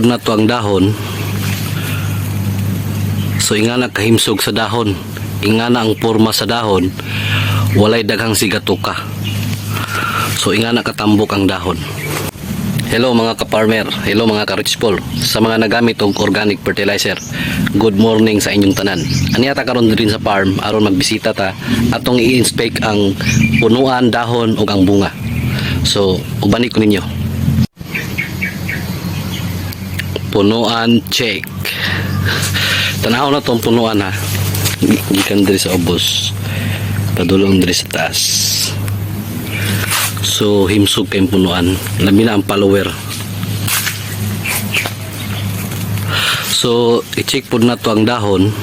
pod na to ang dahon. So ingana kahimsog sa dahon. Ingana ang porma sa dahon. Walay daghang sigatuka. So ingana katambok ang dahon. Hello mga ka-farmer, hello mga ka-rich. Sa mga nagamit og organic fertilizer, good morning sa inyong tanan. Aniya ta karon din sa farm aron magbisita ta atong i-inspect ang punuan, dahon ug ang bunga. So, ubani ko ninyo. Punuan check. Tanaw na tong punuan ha. Gikan diri sa ubos. Padulong diri sa taas. So, himsog kayong punuan. Labi na ang follower. So, i-check po na to ang dahon.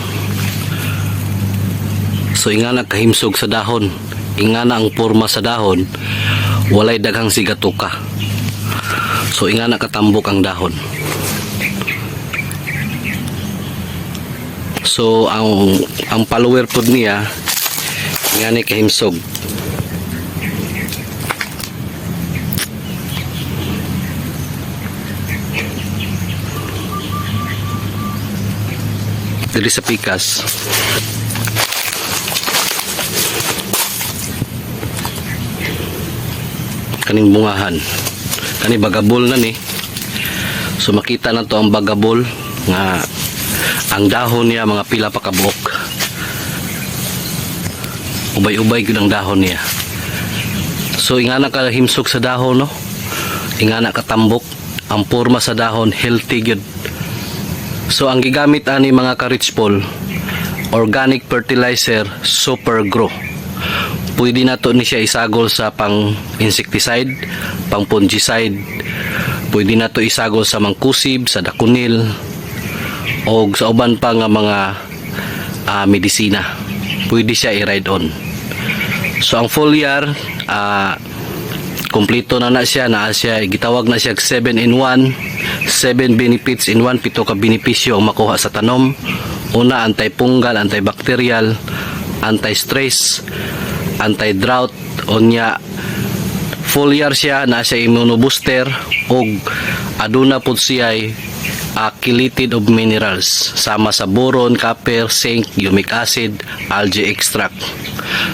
So, ingana kahimsog sa dahon. Ingana ang porma sa dahon. Walay daghang sigatuka. So, ingana katambok ang dahon. So, ang ang follower po niya, ingani kahimsog. diri sa pikas. Kaning bungahan. Kani bagabol na ni. So makita na to ang bagabol nga ang dahon niya mga pila pa kabuok ubay-ubay gyud ang dahon niya. So ingana ka himsog sa dahon no? Ingana ka tambok. Ang porma sa dahon healthy gyud So ang gigamit ani mga ka-rich Paul, organic fertilizer super grow. Pwede na to ni siya isagol sa pang insecticide, pang fungicide. Pwede na to isagol sa mangkusib, sa dakunil, o sa uban pa nga mga ah, medisina. Pwede siya i-ride on. So ang foliar, ah, Kompleto na na siya, na siya, gitawag na siya 7 in 1, 7 benefits in 1, pito ka benepisyo ang makuha sa tanom. Una, anti-fungal, antibacterial, anti-stress, anti-drought, onya, foliar siya, na siya immunobooster, og aduna po siya chelated of minerals, sama sa boron, copper, zinc, humic acid, algae extract.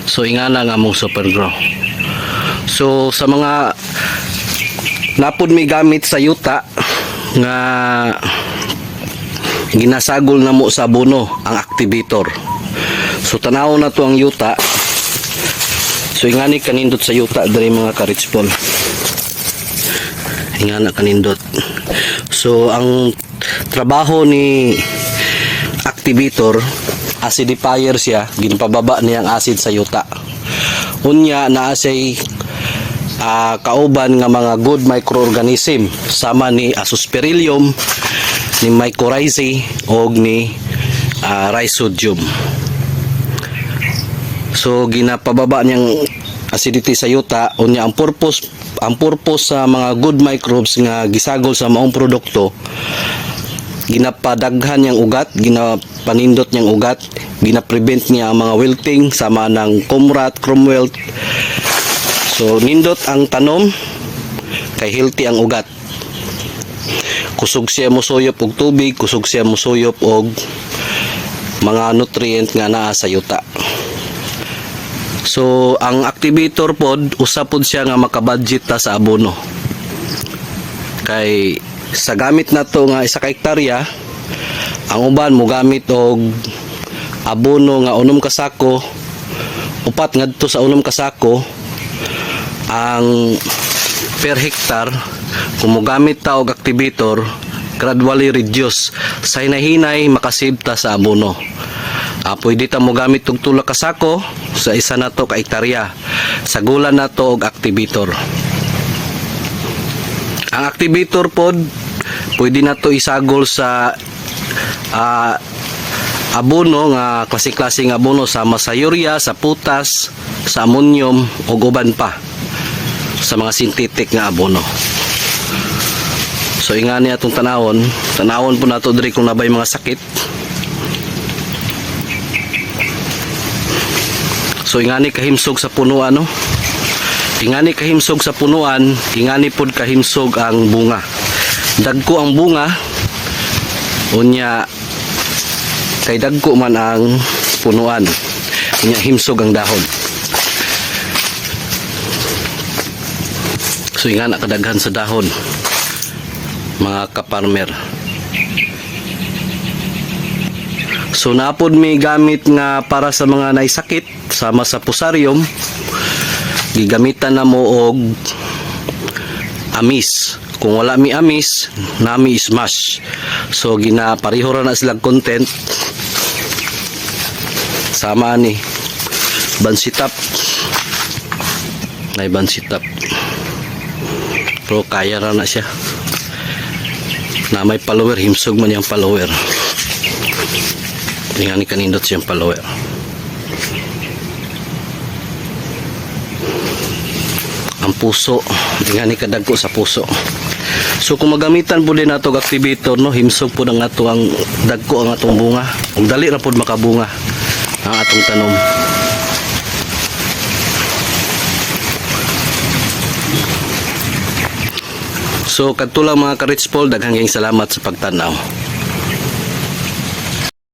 So, ingana nga mong super grow. So sa mga napod may gamit sa yuta nga ginasagol na mo sa abono ang activator. So tanaw na to ang yuta. So ingani kanindot sa yuta diri mga ka-rich ball. Ingana kanindot. So ang trabaho ni activator acidifier siya ginpababa niya ang acid sa yuta. Unya naa say ah, kauban nga mga good microorganism sama ni Azospirillum ni Mycorrhizae og ni ah, Rhizodium so ginapababa niyang acidity sa yuta unya ang purpose ang purpose sa mga good microbes nga gisagol sa maong produkto ginapadaghan niyang ugat, ginapanindot niyang ugat, ginaprevent niya ang mga wilting sama ng comrat, cromwell. So nindot ang tanom kay healthy ang ugat. Kusog siya musuyop og tubig, kusog siya musuyop og mga nutrient nga naa sa yuta. So ang activator pod usa pod siya nga makabudget ta sa abono. Kay sa gamit na to nga isa ka hektarya ang uban mo gamit og abono nga unom ka sako upat ngadto sa unom ka sako ang per hektar kung mo gamit ta og activator gradually reduce. Sa hinahinay makasave ta sa abono. Ah, pwede ta mo gamit og tula ka sako sa isa na to ka hektarya. Sa gulan na to og activator ang activator pod pwede na to isagol sa ah, abono nga klase-klase nga abono sa urea, sa putas, sa ammonium o uban pa sa mga synthetic nga abono. So ingani atong tanawon, tanawon po nato diri kung nabay mga sakit. So ingani kahimsog sa punuan no. Ingani kahimsog sa punuan, ingani pod kahimsog ang bunga. Dagko ang bunga, Unya kay dagko man ang punuan. Unya himsog ang dahon. So nga nakadaghan sa dahon mga kaparmer. So napod may gamit nga para sa mga naisakit sama sa pusarium gigamitan na mo og amis. Kung wala mi amis, nami smash. So gina pareho ra na silang content. Sama ni bansitap. Nay bansitap. Pero kaya ra na siya. Na may follower, himsog man yung follower. Tingnan ni kanindot siyang follower. Ang puso. Nga ni kadagko sa puso. So kung magamitan po din nato activator no himsog po ang ato ang dagko ang atong bunga. Ug dali ra pod makabunga ang atong tanom. So kadto lang mga ka-Rich Paul daghang salamat sa pagtanaw.